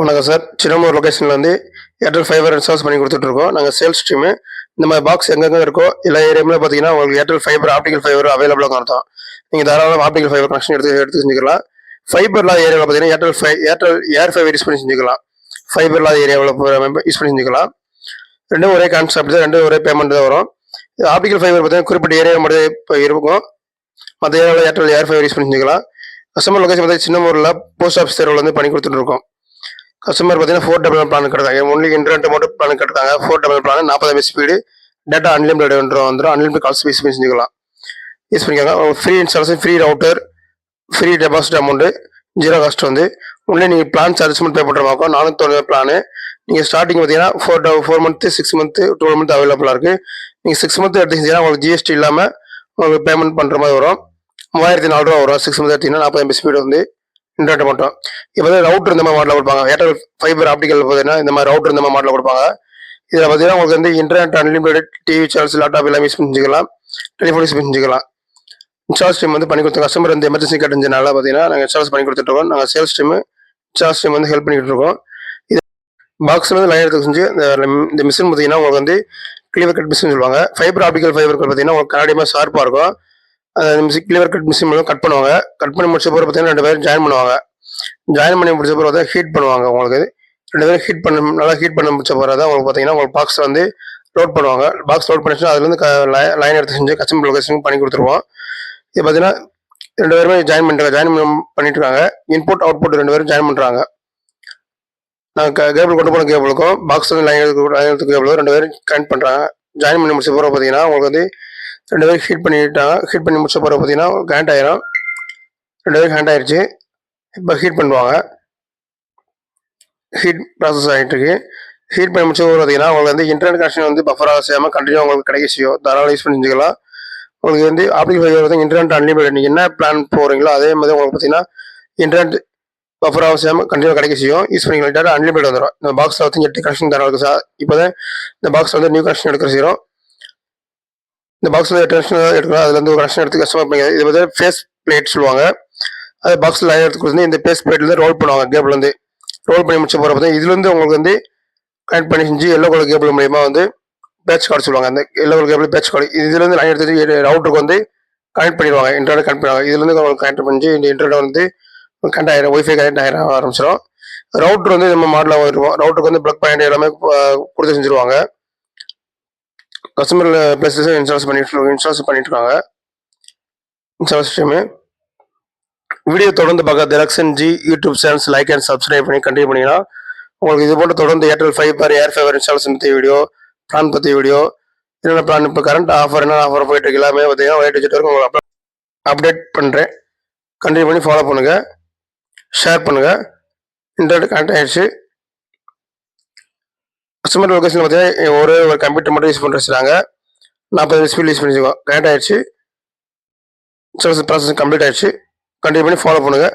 வணக்கம் சார். சின்னமூர் லொக்கேஷன்லேருந்து வந்து Airtel fibre installs பண்ணி கொடுத்துட்ருக்கோம். நாங்கள் சேல்ஸ் டீமு இந்த மாதிரி பாக்ஸ் எங்கெங்கே இருக்கோ எல்லா ஏரியாவில் பார்த்தீங்கன்னா உங்களுக்கு ஏர்டெல் ஃபைபர் ஆப்டிகல் ஃபைபர் அவைலபிளாக அர்த்தம். நீங்கள் தாராளமாக ஆப்டிகல் ஃபைபர் கனெக்ஷன் எடுத்து எடுத்து செஞ்சுக்கலாம். ஃபைபர் இல்லாத ஏரியாவில் பார்த்தீங்கன்னா Airtel fi Airtel air fibre use பண்ணி செஞ்சுக்கலாம். ஃபைபர் இல்லாத ஏரியாவில் யூஸ் பண்ணி செஞ்சுக்கலாம். ரெண்டும் ஒரே கான்செப்ட் தான் ரெண்டும் ஒரே பேமெண்ட் தான் வரும். ஆப்டிகல் ஃபைபர் பார்த்தீங்கன்னா குறிப்பிட்ட ஏரியா மட்டும் இப்போ இருக்கும். மற்ற ஏரியாவில் ஏர்டெல் ஏர் ஃபைபர் யூஸ் பண்ணி செஞ்சுக்கலாம். கஸ்டமர் லொகேஷன் பார்த்தீங்கன்னா சின்னமூரில் போஸ்ட் ஆஃபீஸ் தெருவில் வந்து பண்ணி கொடுத்துட்ருக்கோம். கஸ்டமர் பார்த்தீங்கன்னா ஃபோர் டபுள் பிளான் கட்டுறாங்க. ஒன்லி இன்டர்நெட் மட்டும் பிளான் கட்டுறாங்க. ஃபோர் டபுள் பிளான் நாற்பது M S speed data unlimited வந்துடும் வந்துடும் அன்லிமிட்டட் கால்ஸ் யூஸ் பண்ணி செஞ்சுக்கலாம் யூஸ் பண்ணிக்கலாம் free installation free router free deposit amount zero cost வந்து. ஒன்லி நீங்கள் பிளான் சார்ஜஸ் மட்டும் பே பண்ணுற மாதிரி நானூற்றி பிளானு நீங்கள் ஸ்டார்டிங் பார்த்தீங்கன்னா four four month six month twelve month அவைலபிளாக இருக்குது நீங்கள் சிக்ஸ் மந்த் எடுத்தீங்கன்னா உங்களுக்கு ஜிஎஸ்டி இல்லாமல் உங்களுக்கு பேமெண்ட் பண்ணுற மாதிரி வரும். மூவாயிரத்தி நாலு ரூபா வரும். சிக்ஸ் மந்த் எடுத்தீங்கன்னா நாற்பது எம்பி ஸ்பீடு வந்து. இன்டர்நெட் மட்டும். இப்போ வந்து ரவுட்டர் இந்த மாதிரி மாடலில் கொடுப்பாங்க. ஏர்டெல் ஃபைபர் ஆப்டிக்கல் பார்த்தீங்கன்னா இந்த மாதிரி ரவுட்டர் இந்த மாதிரி மாடலில் கொடுப்பாங்க. இதில் பார்த்தீங்கன்னா உங்களுக்கு வந்து internet unlimited TV channels laptop எல்லாம் யூஸ் பண்ணிக்கலாம். டெலிஃபோன் யூஸ் பண்ணிக்கலாம். இன்சார்ஜ் டீம் வந்து பண்ணி கொடுத்த கஸ்டமர் வந்து எமர்ஜென்சி கட்டஞ்சனால பார்த்தீங்கன்னா நாங்கள் இன்சார்ஜ் பண்ணி கொடுத்துட்ருக்கோம் நாங்கள் சேல்ஸ் டீம் இன்சார்ஜ் டீம் வந்து ஹெல்ப் பண்ணிக்கிட்டு இருக்கோம். இது பாக்ஸ் வந்து லைன் எடுத்து செஞ்சு இந்த மிஷின் பார்த்தீங்கன்னா உங்களுக்கு வந்து கிளியர் கட் மிஷின் சொல்லுவாங்க. ஃபைபர் ஆப்டிக்கல் ஃபைபர் பார்த்தீங்கன்னா உங்களுக்கு கனடியமாக ஷார்ப்பாக இருக்கும். மிஷின் கிளிவர் கட் மிஷின் மூலம் கட் பண்ணுவாங்க. கட் பண்ணி முடிச்ச பிறகு பார்த்தீங்கன்னா ரெண்டு பேரும் ஜாயின் பண்ணுவாங்க. ஜாயின் பண்ணி முடிச்ச பிறகு தான் ஹீட் பண்ணுவாங்க உங்களுக்கு. ரெண்டு பேரும் ஹீட் பண்ண நல்லா ஹீட் பண்ண முடிச்ச பிறகு தான் உங்களுக்கு பார்த்தீங்கன்னா உங்களுக்கு பாக்ஸ் வந்து லோட் பண்ணுவாங்க. பாக்ஸ் லோட் பண்ணிச்சுன்னா அதுலேருந்து லைன் எடுத்து செஞ்சு கஸ்டமர் லொக்கேஷன் பண்ணி கொடுத்துருவோம். இது பார்த்தீங்கன்னா ரெண்டு பேருமே ஜாயின் பண்ணுறாங்க ஜாயின் பண்ணிட்டு இருக்காங்க. இன்புட் அவுட்புட் ரெண்டு பேரும் ஜாயின் பண்ணுறாங்க நாங்கள் கேபிள் கொண்டு போன கேபிளுக்கும் பாக்ஸ் வந்து லைன் எடுத்து லைன் எடுத்து கேபிளுக்கும் ரெண்டு பேரும் கனெக்ட் பண்ணுறாங்க ஜாயின் பண்ணி முடிச்ச பிறகு பார்த்தீங்கன்னா உங்களுக்கு வந்து ரெண்டு பேரும் ஹீட் பண்ணிட்டாங்க ஹீட் பண்ணி முடிச்ச பிறகு பார்த்தீங்கன்னா ஹேண்ட் ஆயிரும். ரெண்டு பேரும் ஹேண்ட் ஆயிடுச்சு இப்போ ஹீட் பண்ணுவாங்க. ஹீட் ப்ராசஸ் ஆகிட்டு இருக்கு. ஹீட் பண்ணி முடிச்ச பிறகு பார்த்தீங்கன்னா உங்களுக்கு வந்து இன்டர்நெட் கனெக்ஷன் வந்து பஃபராக செய்யாமல் கண்டினியூ உங்களுக்கு கிடைக்க செய்யும் தாராளம் யூஸ் பண்ணிக்கலாம் உங்களுக்கு வந்து ஆப்டிகல் ஃபைபர் வந்து இன்டர்நெட் அன்லிமிடெட் நீங்கள் என்ன பிளான் போகிறீங்களோ அதே மாதிரி உங்களுக்கு பார்த்தீங்கன்னா இன்டர்நெட் பஃபர் அவசியம் கண்டிப்பாக கிடைக்க செய்யும் யூஸ் பண்ணிக்கலாம். டேட்டா வந்துடும் இந்த பாக்ஸில் வந்து எட்டு கனெக்ஷன் தர இருக்கு சார் இப்போ தான் இந்த பாக்ஸில் வந்து நியூ கனெக்ஷன் எடுக்கிற செய்கிறோம் இந்த பாக்ஸில் டென்ஷன் எடுக்கணும். எடுக்கலாம் ஒரு கனெக்ஷன் எடுத்து கஷ்டமாக பண்ணி இது வந்து ஃபேஸ் பிளேட் சொல்லுவாங்க. அது பாக்ஸில் லைன் எடுத்து கொடுத்து இந்த ஃபேஸ் பிளேட்லேருந்து ரோல் பண்ணுவாங்க கேபிள்லேருந்து ரோல் பண்ணி முடிச்ச போகிற பார்த்தா இதுலேருந்து உங்களுக்கு வந்து கனெக்ட் பண்ணி செஞ்சு எல்லோ கலர் கேபிள் மூலியமா வந்து பேட்ச் கார்டு சொல்லுவாங்க. அந்த yellow colour cable patch card இதுலேருந்து லைன் எடுத்து ரவுட்டருக்கு வந்து கனெக்ட் பண்ணிடுவாங்க. இன்டர்நெட் கனெக்ட் பண்ணுவாங்க இதுலேருந்து உங்களுக்கு கனெக்ட் பண்ணி இந்த இன்டர்நெட் வந்து கனெக்ட் ஆகிடும் ஒய்ஃபை கனெக்ட் ஆகிட ஆரம்பிச்சிடும் ரவுட்டர் வந்து நம்ம மாடலாக இருக்கும் ரவுட்டருக்கு வந்து ப்ளக் பாயிண்ட் எல்லாமே கொடுத்து செஞ்சுருவாங்க. கஸ்டமர் பிளேசஸ் இன்ஸ்டால்ஸ் பண்ணிட்டு இன்ஸ்டால்ஸ் பண்ணிட்டுருக்காங்க இன்ஸ்டால் சிஸ்டமு வீடியோ தொடர்ந்து பார்க்க Thilakshan ji YouTube channels like and subscribe பண்ணி கண்டினியூ பண்ணிங்கன்னா உங்களுக்கு இது போன்ற தொடர்ந்து Airtel fibre air fibre installs பற்றி வீடியோ பிளான் பற்றி வீடியோ என்னென்ன பிளான் இப்போ கரண்ட் ஆஃபர் என்னென்ன ஆஃபர் போயிட்டு இருக்கு எல்லாமே பார்த்தீங்கன்னா ஒயிட் டிஜிட் வரைக்கும் உங்களுக்கு அப்டேட் பண்ணுறேன் கண்டினியூ பண்ணி ஃபாலோ பண்ணுங்கள் ஷேர் பண்ணுங்கள் இன்டர்நெட் கனெக்ட் ஆயிடுச்சு. கஸ்டமர் லொக்கேஷன் பார்த்தீங்கன்னா ஒரே ஒரு கம்ப்யூட்டர் மட்டும் யூஸ் பண்ணுறாங்க நாற்பது ஸ்பீட் யூஸ் பண்ணிச்சுக்கோ கனெக்ட் ஆயிடுச்சு. ப்ராசஸ் கம்ப்ளீட் ஆகிடுச்சு கண்டினியூ பண்ணி ஃபாலோ பண்ணுங்கள்